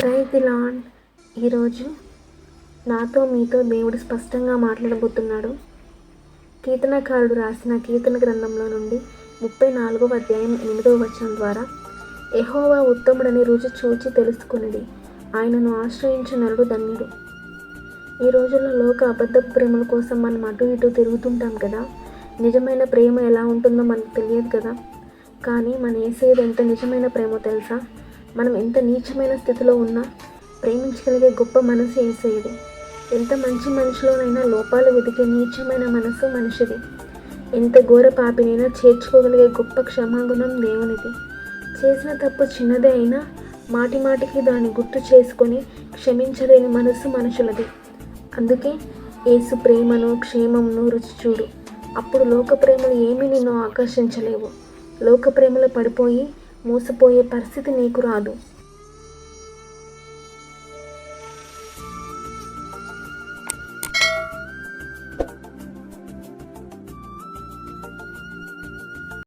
Praise the ఈరోజు నాతో మీతో దేవుడు స్పష్టంగా మాట్లాడబోతున్నాడు. కీర్తనకారుడు రాసిన కీర్తన గ్రంథంలో నుండి ముప్పై నాలుగవ అధ్యాయం ఎనిమిదవ వచనం ద్వారా ఎహోవా ఉత్తముడని రుచి చూచి తెలుసుకునిడి. ఆయనను ఆశ్రయించిన నరుడు ధన్యుడు. ఈ రోజుల్లో లోక అబద్ధ ప్రేమల కోసం మనం అటు ఇటు తిరుగుతుంటాం కదా. నిజమైన ప్రేమ ఎలా ఉంటుందో మనకు తెలియదు కదా. కానీ మన ఏసేది ఎంత నిజమైన ప్రేమో తెలుసా? మనం ఎంత నీచమైన స్థితిలో ఉన్నా ప్రేమించగలిగే గొప్ప మనసు ఏసేది. ఎంత మంచి మనిషిలోనైనా లోపాలు వెతికే నీచమైన మనసు మనిషిది. ఎంత ఘోర పాపినైనా చేర్చుకోగలిగే గొప్ప క్షమాగుణం దేవునిది. చేసిన తప్పు చిన్నదే అయినా మాటి మాటికి దాన్ని గుర్తు చేసుకొని క్షమించలేని మనసు మనుషులది. అందుకే ఏసు ప్రేమను క్షేమమును రుచి చూడు. అప్పుడు లోక ప్రేమలు ఏమీ నిన్ను ఆకర్షించలేవు. లోక ప్రేమలు పడిపోయి మోసపోయే పరిస్థితి నీకు రాదు